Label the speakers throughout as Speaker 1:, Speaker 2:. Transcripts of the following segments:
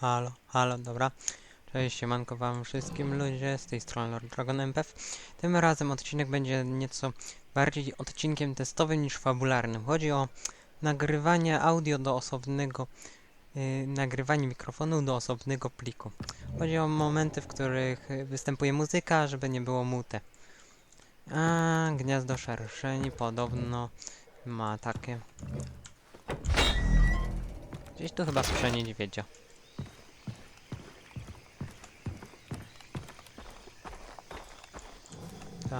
Speaker 1: Halo, halo, dobra. Cześć, siemanko wam wszystkim ludzie, z tej strony Lord Dragon MPF. Tym razem odcinek będzie nieco bardziej odcinkiem testowym niż fabularnym. Chodzi o nagrywanie audio do osobnego, yy, nagrywanie mikrofonu do osobnego pliku. Chodzi o momenty, w których występuje muzyka, żeby nie było mute. A gniazdo szerszeni podobno ma takie. Gdzieś tu chyba słyszę niedźwiedzia.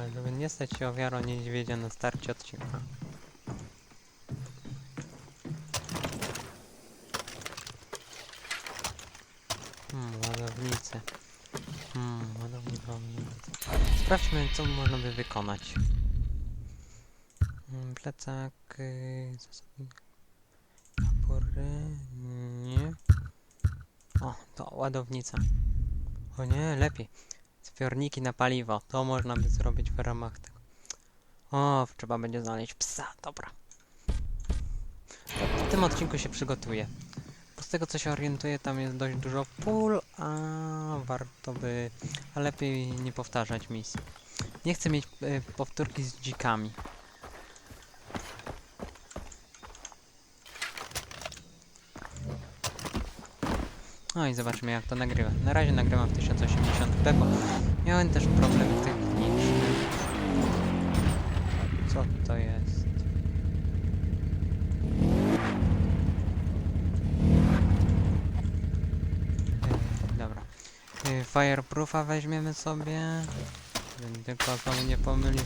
Speaker 1: Tak, żeby nie stać się ofiarą niedźwiedzia na starcie odcinka. Hmm, ładownice. Hmm, ładownice. Sprawdźmy, co można by wykonać. Hmm, plecak, yy, zasobnik, kapory, nie. O, to ładownica. O nie, lepiej. Zbiorniki na paliwo. To można by zrobić w ramach tego. O, trzeba będzie znaleźć psa. Dobra. W tym odcinku się przygotuję. Z tego co się orientuję, tam jest dość dużo pól, a warto by... Lepiej nie powtarzać misji. Nie chcę mieć y, powtórki z dzikami. No i zobaczymy jak to nagrywa. Na razie nagrywam w 1080p, bo miałem też problemy techniczne. Co to jest? Yy, dobra. Yy, Fireproofa weźmiemy sobie. Żebym Tylko znowu nie pomylił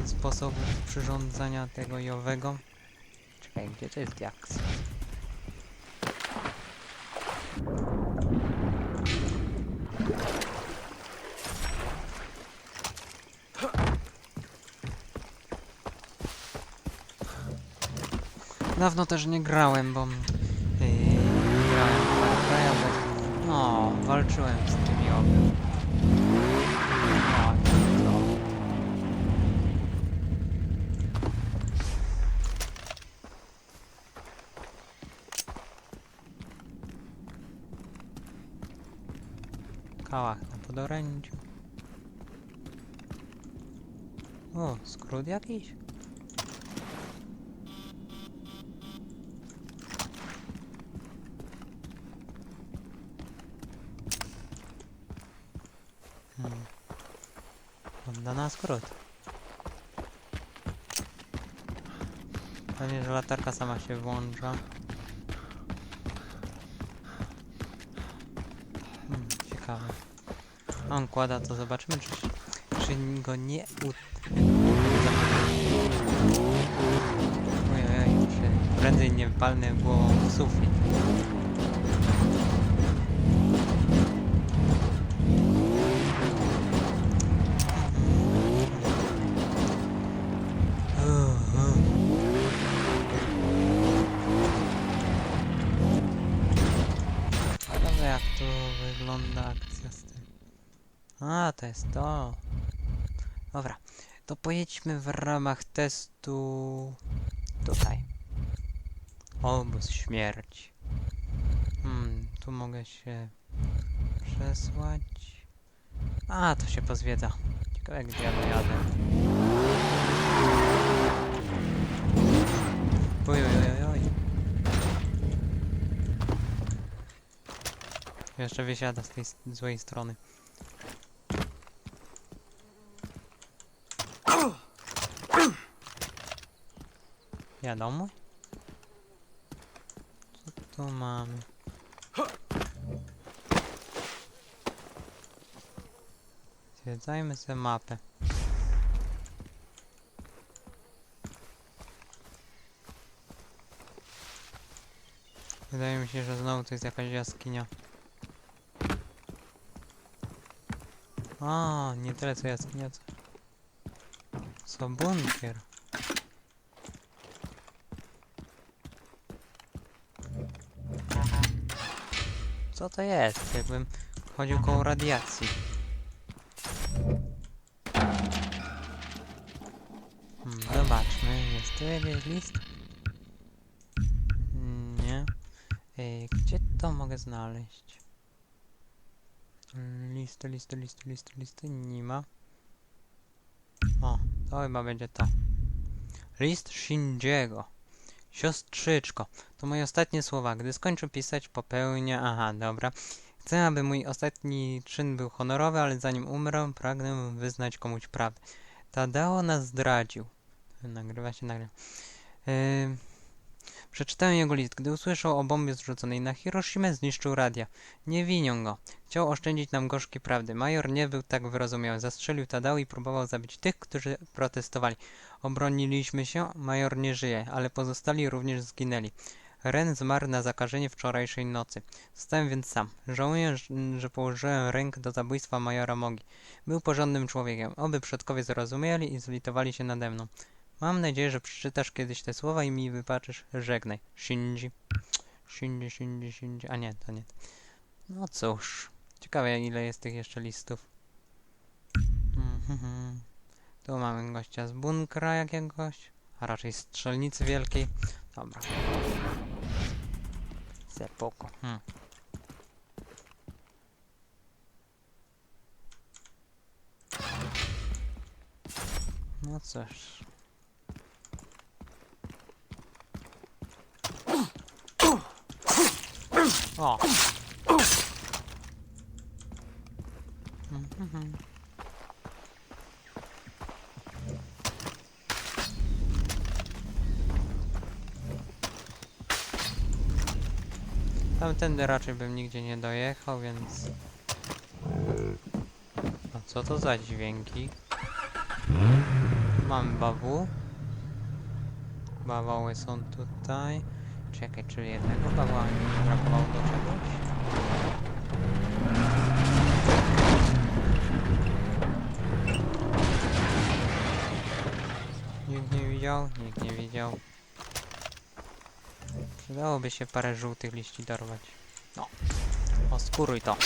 Speaker 1: yy, sposobu przyrządzania tego i owego. Czekaj, gdzie to jest diaks? Dawno też nie grałem, bo yy, grałem w Far Cry'a, bo no, walczyłem z tymi oby. No. Kałach na podorędziu. O, skrót jakiś? Wygląda na skrót. Pewnie, że latarka sama się włącza. Hmm, ciekawe. On kłada, to zobaczymy, czy, się- czy go nie u... Ojej, czy prędzej nie palnę głową w sufit. A, to jest to. Dobra, to pojedźmy w ramach testu tutaj. Obóz śmierci. Hmm, tu mogę się przesłać. A, to się pozwiedza. Ciekawe gdzie ja dojadę. Oj, Jeszcze wysiada z tej złej strony. Wiadomo? Co tu mamy? Zwiedzajmy sobie mapę. Wydaje mi się, że znowu to jest jakaś jaskinia. A, nie tyle co jaskinia, co... Co bunkier. Co to jest? Jakbym chodził koło radiacji. Hmm, zobaczmy, jest tu jakiś list? Nie. Ej, gdzie to mogę znaleźć? Listy, listy, listy, listy, listy, nie ma. O, to chyba będzie to. List Shinjiego. Siostrzyczko, to moje ostatnie słowa. Gdy skończę pisać, popełnię... Aha, dobra. Chcę, aby mój ostatni czyn był honorowy, ale zanim umrę, pragnę wyznać komuś prawdę. Tadao nas zdradził. Nagrywa się, nagrywa. Yy, przeczytałem jego list. Gdy usłyszał o bombie zrzuconej na Hiroshimę, zniszczył radia. Nie winią go. Chciał oszczędzić nam gorzkiej prawdy. Major nie był tak wyrozumiały. Zastrzelił Tadao i próbował zabić tych, którzy protestowali. Obroniliśmy się, major nie żyje, ale pozostali również zginęli. Ren zmarł na zakażenie wczorajszej nocy. Zostałem więc sam. Żałuję, że położyłem rękę do zabójstwa majora Mogi. Był porządnym człowiekiem. Oby przodkowie zrozumieli i zlitowali się nade mną. Mam nadzieję, że przeczytasz kiedyś te słowa i mi wybaczysz. Żegnaj. Shinji. Shinji, Shinji, Shinji. A nie, to nie. No cóż. Ciekawe ile jest tych jeszcze listów. Mhm. Tu mamy gościa z bunkra jakiegoś. A raczej strzelnicy wielkiej. Dobra. Sepoko. Hmm. No cóż. O! Tamtędy raczej bym nigdzie nie dojechał, więc... A co to za dźwięki? Mam bawu. Bawoły są tutaj. Czekaj, czy jednego bawoła mi brakowało do czegoś? Nikt nie widział? Nikt nie widział. Przydałoby się parę żółtych liści dorwać. No. Oskuruj to.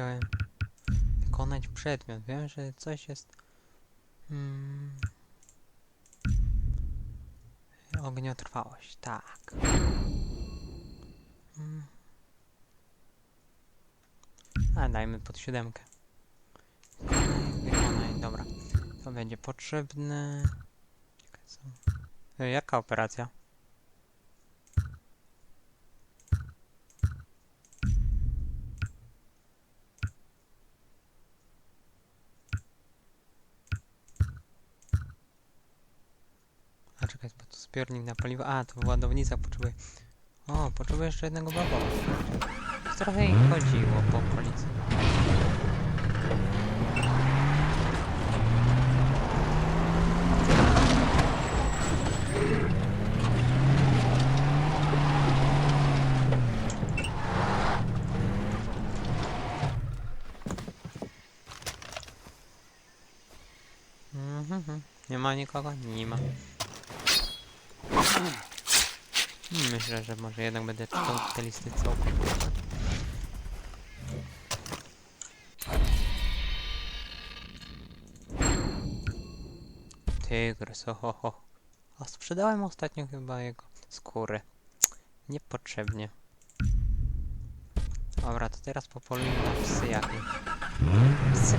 Speaker 1: Chciałem wykonać przedmiot. Wiem, że coś jest... Hmm... Ogniotrwałość, tak. Hmm. A dajmy pod siódemkę. Wykonaj, dobra. To będzie potrzebne. Jaka operacja? A czekaj, bo to zbiornik na paliwo. A, to ładownica potrzebuje. O, potrzebuję jeszcze jednego babola. Trochę ich chodziło po okolicy. Mhm, Nie ma nikogo? Nie ma. Myślę, że może jednak będę czytał te listy całkowicie. Tygrys, ohoho. A sprzedałem ostatnio chyba jego skóry. Niepotrzebnie. Dobra, to teraz popolujmy na psy jakieś. Psy.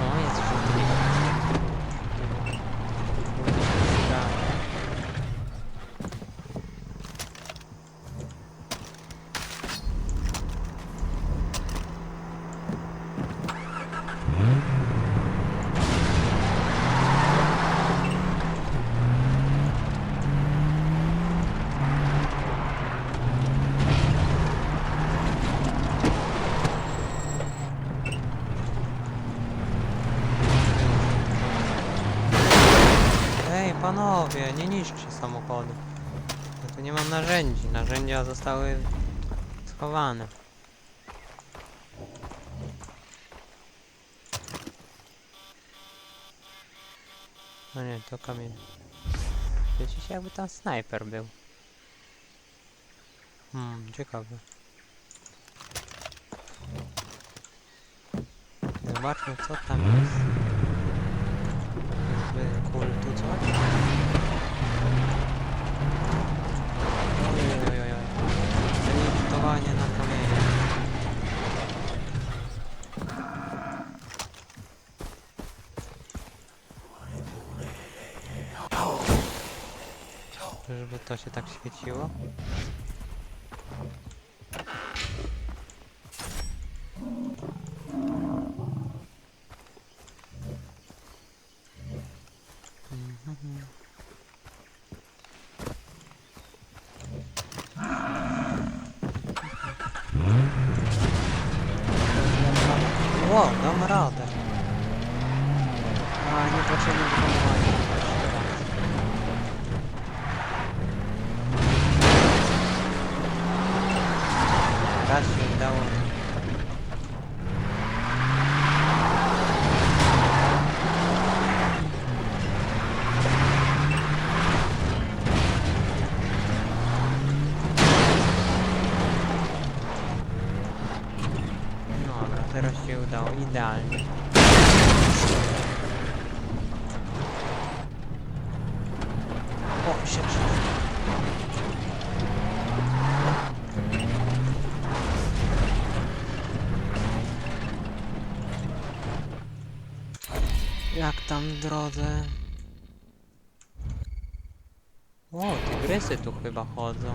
Speaker 1: O, jest żółty niego. Ej, panowie, nie niszczcie samochodu. Ja tu nie mam narzędzi. Narzędzia zostały schowane. No nie, to kamień. Wiecie się jakby tam snajper był. Hmm, ciekawe. Zobaczmy co tam jest. Jakby kultu coś? Ojojojoj. Eliminowanie na. Żeby to się tak świeciło. Mhm. Ło, dam radę. A, nie potrzebne wykonywanie. Raz się udało. No Dobra, udało idealnie. O, się Jak tam w drodze? O, tygrysy tu chyba chodzą.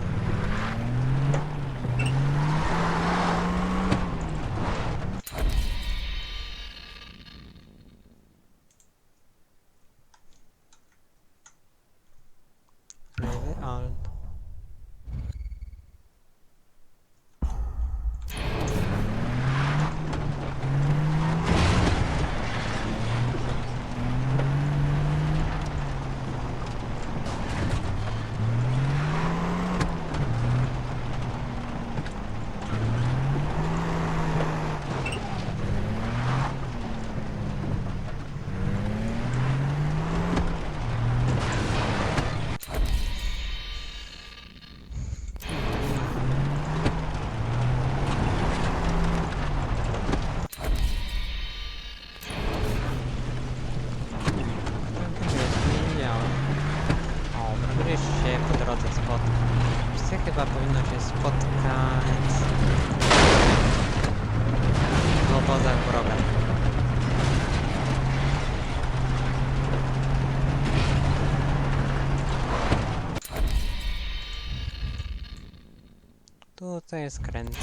Speaker 1: Tutaj skręcę.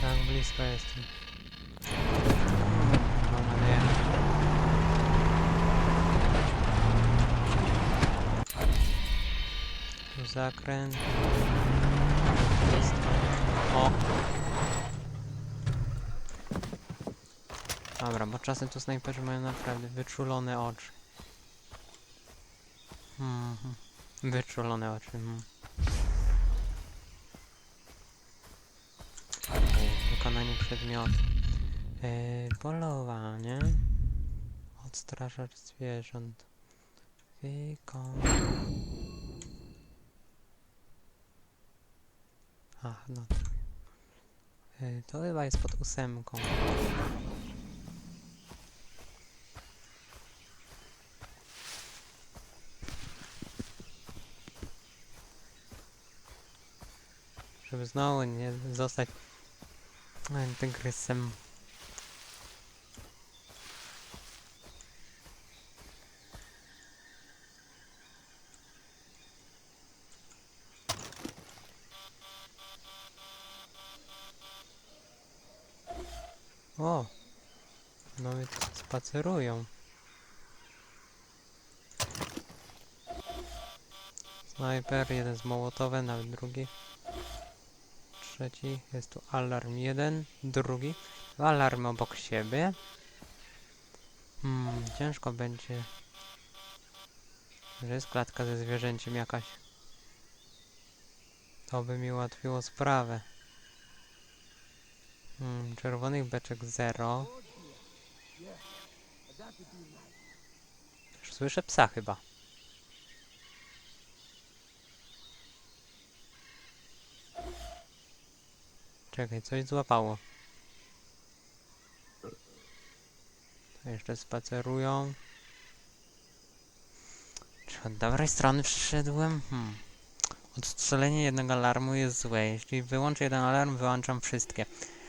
Speaker 1: Tak blisko jestem. Mam zakręt. Jest. O! Dobra, bo czasem tu snajperzy mają naprawdę wyczulone oczy. Mhm. Wyczulone oczy. Okej, Wykonanie przedmiotu. Yy, polowanie. Odstraszacz zwierząt. Wykon... Ach, no. Yy, to chyba jest pod ósemką. Znowu nie zostać e, tygrysem. O! No i spacerują. Snajper, jeden z Mołotowem, nawet drugi. Trzeci, jest tu alarm jeden, drugi. Dwa alarmy obok siebie. Hmm, ciężko będzie. Że jest klatka ze zwierzęciem jakaś. To by mi ułatwiło sprawę. Hmm, czerwonych beczek 0. Też Słyszę psa chyba. Czekaj, coś złapało. To jeszcze spacerują. Czy od dobrej strony przyszedłem? Hmm. Odstrzelenie jednego alarmu jest złe. Jeśli wyłączę jeden alarm, wyłączam wszystkie.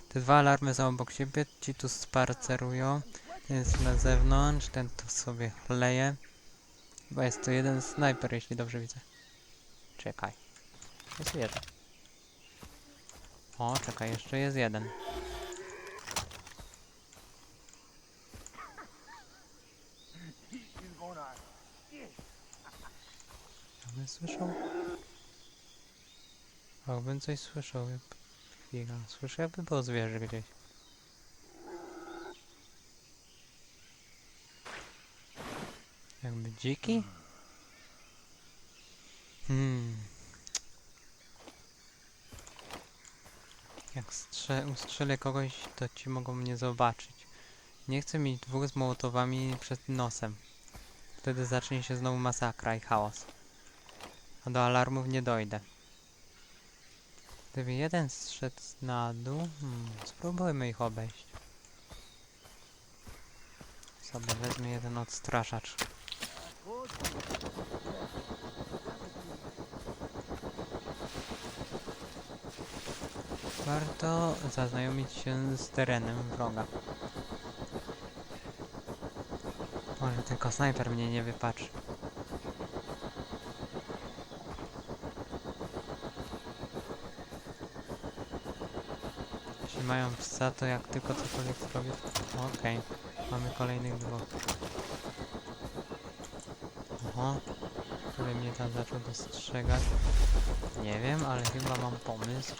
Speaker 1: Te dwa alarmy są obok siebie, ci tu spacerują. Ten jest na zewnątrz, ten tu sobie chleje. Chyba jest to jeden snajper, jeśli dobrze widzę. Czekaj. Jest jeden. O, czekaj, jeszcze jest jeden. Ja bym słyszał? O, bym coś słyszał. jak- Chwila, słyszę jakby było zwierzę gdzieś. Jakby dziki? Hmm. Jak strze ustrzelę kogoś, to ci mogą mnie zobaczyć. Nie chcę mieć dwóch z mołotowami przed nosem. Wtedy zacznie się znowu masakra i chaos. A do alarmów nie dojdę. Gdyby jeden zszedł na dół, hmm, spróbujmy ich obejść. Sobie wezmę jeden odstraszacz. Warto zaznajomić się z terenem wroga. Może tylko snajper mnie nie wypatrzy. Jeśli mają psa, to jak tylko cokolwiek zrobię... Okej, mamy kolejnych dwóch. Oho, który mnie tam zaczął dostrzegać. Nie wiem, ale chyba mam pomysł.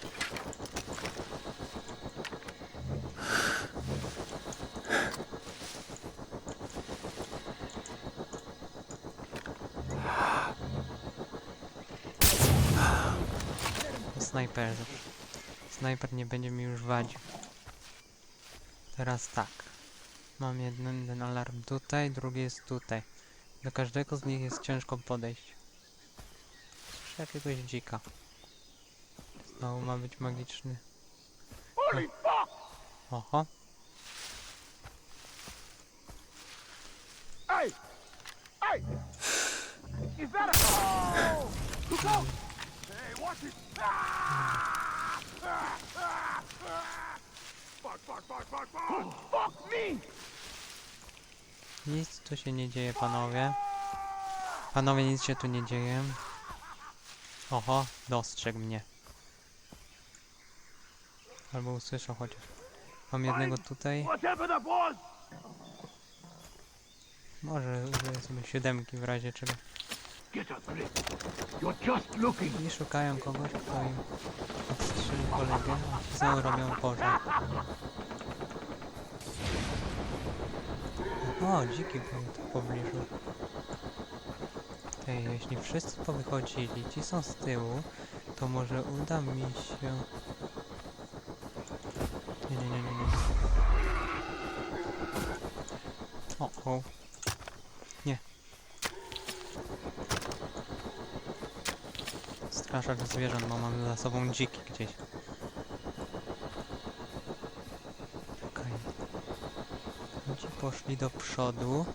Speaker 1: To snajperzy. Snajper nie będzie mi już wadził. Teraz tak. Mam jeden, jeden alarm tutaj, drugi jest tutaj. Do każdego z nich jest ciężko podejść. Słyszę jakiegoś dzika. Znowu ma być magiczny.
Speaker 2: Fuck!
Speaker 1: Oho,
Speaker 2: Hey! Hey! Is that a...
Speaker 1: nic tu się nie dzieje, panowie. Panowie, nic się tu nie dzieje. Oho, dostrzegł mnie. Albo usłyszał chociaż. Mam jednego tutaj. Może użyję sobie siódemki w razie czego. I szukają kogoś, kto im odstrzeli kolegę, a znowu robią pożar. O, dziki były tu w pobliżu. Ej, jeśli wszyscy powychodzili, ci są z tyłu, to może uda mi się... Nie, nie, nie, nie, nie. O, o. Straszak zwierząt, bo mamy za sobą dziki gdzieś. Czekaj. Ci poszli do przodu.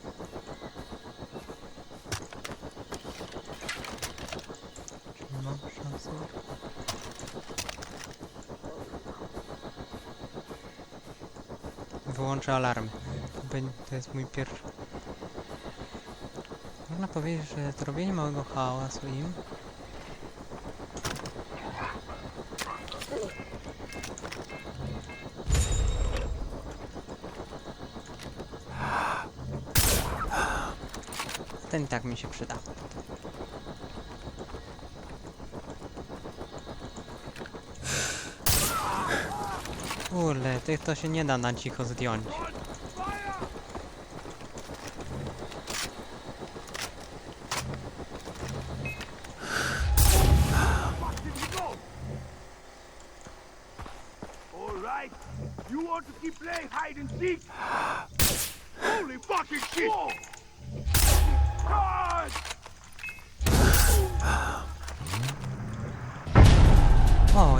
Speaker 1: Czy mam szansę? Wyłączę alarmy. To jest mój pierwszy... Można powiedzieć, że zrobienie małego hałasu im Ten i tak mi się przyda. Kurde, tych to się nie da na cicho zdjąć.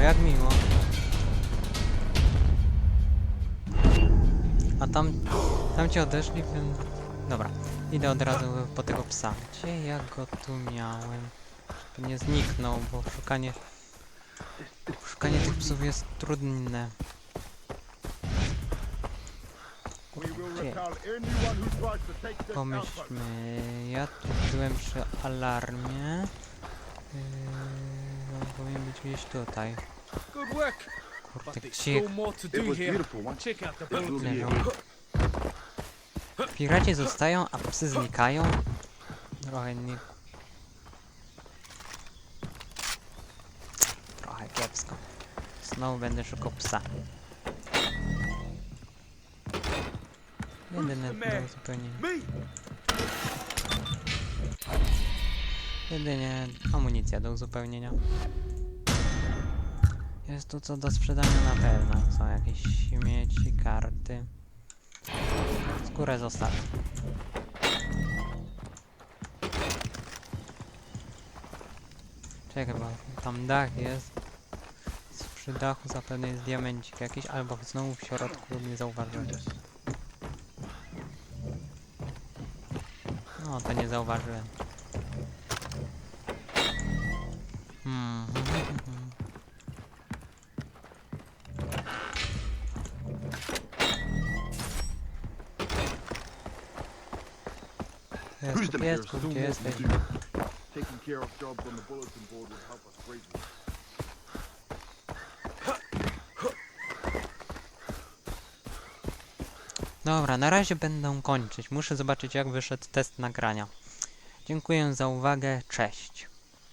Speaker 1: Jak miło. A tam, tam ci odeszli, więc... Dobra, idę od razu po tego psa. Gdzie ja go tu miałem? Nie zniknął, bo szukanie... Szukanie tych psów jest trudne. Gdzie? Pomyślmy, ja tu byłem przy alarmie. Yy, powinien być gdzieś tutaj.
Speaker 3: Good work. But there's still more to do here. Check out the bulletin.
Speaker 1: leżą? Piraci zostają, a psy znikają? Trochę nie... Trochę kiepsko. Znowu będę szukał psa. Jedyne do zupełnie...
Speaker 2: Me!
Speaker 1: Jedynie amunicja do uzupełnienia. Jest tu co do sprzedania na pewno. Są jakieś śmieci, karty. Skórę zostawię. Czekaj, bo tam dach jest. Przy dachu zapewne jest diamencik jakiś, albo znowu w środku nie zauważyłem. No, to nie zauważyłem. Gdzie jesteś?
Speaker 2: Taking care of jobs on the bulletin board would help us greatly.
Speaker 1: Dobra, na razie będę kończyć. Muszę zobaczyć jak wyszedł test nagrania. Dziękuję za uwagę, cześć.